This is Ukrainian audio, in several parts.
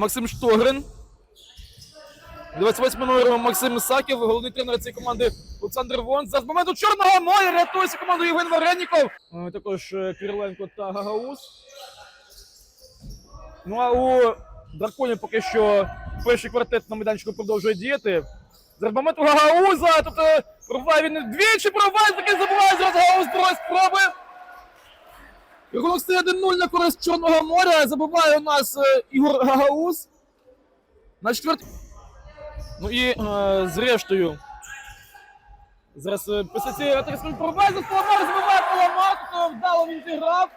Максим Штогрин. 28 номер Максим Ісаків, головний тренер цієї команди Олександр Вон. За моменту Чорного моря рятується команду Євген Вареніков. Е, Також е, та Гагаус. Ну а у драконів поки що перший квартет на майданчику продовжує діяти. За моменту Гагауза, тобто пробиває він двічі, пробиває, таки забуває зараз Гагаус другої спроби. Рахунок стає 1-0 на користь Чорного моря. Забиває у нас е, Ігор Гагаус. На четвертій. Ну і е, зрештою. Зараз е, після цієї атаки пробиває за Паламар, забиває Паламар, вдало він зіграв.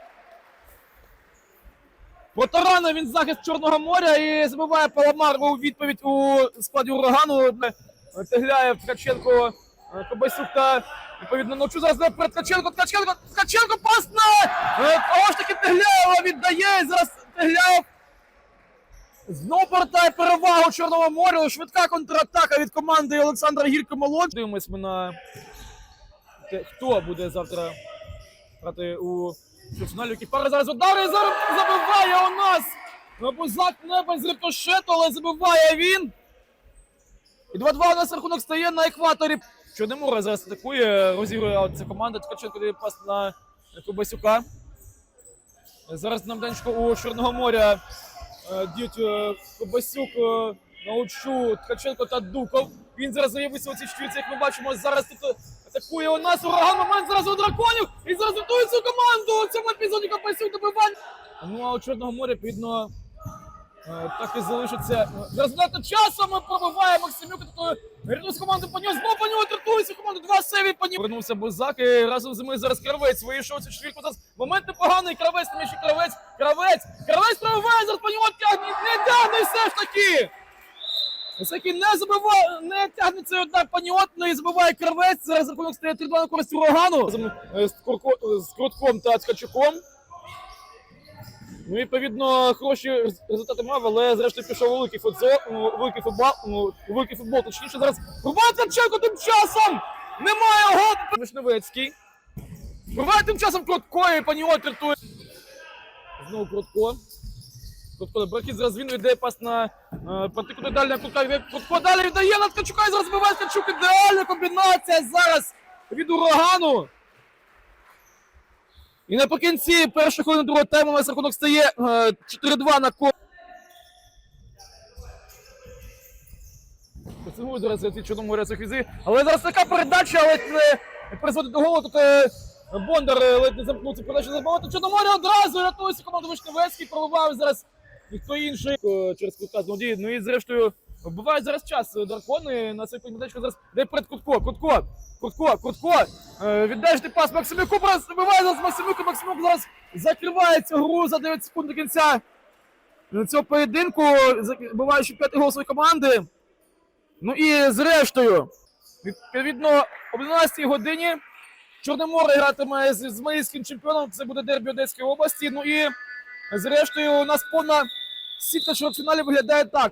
Протаранив він захист Чорного моря і забиває Паламар у відповідь у складі урагану. Тегляєв, Ткаченко, е, Кобасюк та відповідно ночу зараз перед Ткаченко, Ткаченко, Ткаченко пас на е, того ж таки Тегляєва віддає. Зараз Тегляєв Знову повертає перевагу Чорного моря. Швидка контратака від команди Олександра Гірко молодшого. Дивимось ми на те, хто буде завтра грати у фіналі. Який пара зараз удари зараз забиває у нас. Бузак не без рикошету, але забиває він. І 2-2 у нас рахунок стає на екваторі. Чорноморе зараз атакує, розігрує ця команда. Ткаченко дає пас на Кубасюка. Зараз на майданчику у Чорного моря е, діють е, Кобасюк, е, Научу, Ткаченко та Дуков. Він зараз заявився у цій четвірці, як ми бачимо. Зараз тут атакує у нас ураган. Момент зараз у драконів. І зараз готує цю команду. У цьому епізоді Кобасюк добивання. Ну а у Чорного моря, е, так і залишиться. Результату часу ми пробиває Максимюк. Тобто Вернусь команду по нього, знову по нього тратується команду. Два сейві по нього. Вернувся Бузак і разом з ними зараз Кравець. Вийшов цю четвірку. Зараз момент непоганий. Кравець, там ще Кравець. Кравець. Кравець пробиває, зараз по нього тягне. Не тягне все ж таки. Всякий не забиває, не тягне цей удар паніотно і забиває кравець. Зараз рахунок стає 3-2 на користь урагану. Е, З, Курко- з Крутком та Ткачуком. Ну, відповідно, хороші результати мав, але зрештою пішов великий футбол, ну, великий футбол, великий футбол, точніше зараз. Рубає Ткаченко тим часом! Немає гол! Вишневецький. Рубає тим часом Крутко і паніот рятує. Знову Крутко. Крутко, Брахіт зараз він віддає пас на е, протикуди далі на Крутка. Крутко далі віддає на Ткачука і зараз збиває Ткачук. Ідеальна комбінація зараз від урагану. І наприкінці першої хвилини другого тайму у нас рахунок стає е, 4-2 на ко. Поцілую зараз ці чорноморя цих візи. Але зараз така передача, але не призводить до голу. Тут е, Бондар е, ледь не замкнув цю передачу забагато. Чорноморя одразу рятується команду Вишневецький, пробиває зараз ніхто інший е, через кутка злодії. Ну і зрештою вбивають зараз час е, дракони на своїй медачку зараз де перед Кутко, Кутко, Кутко, Кутко. Е, віддаєш ти пас Максимюку, просто вбиває зараз Максимюку, Максимюк зараз закриває цю гру за 9 секунд до кінця цього поєдинку, забиваючи п'ятий гол своєї команди. Ну і зрештою, відповідно, об 11 годині Чорноморе гратиме з Ізмаїльським чемпіоном. Це буде дербі Одеської області. Ну і зрештою, у нас повна сітка чвертьфіналів виглядає так.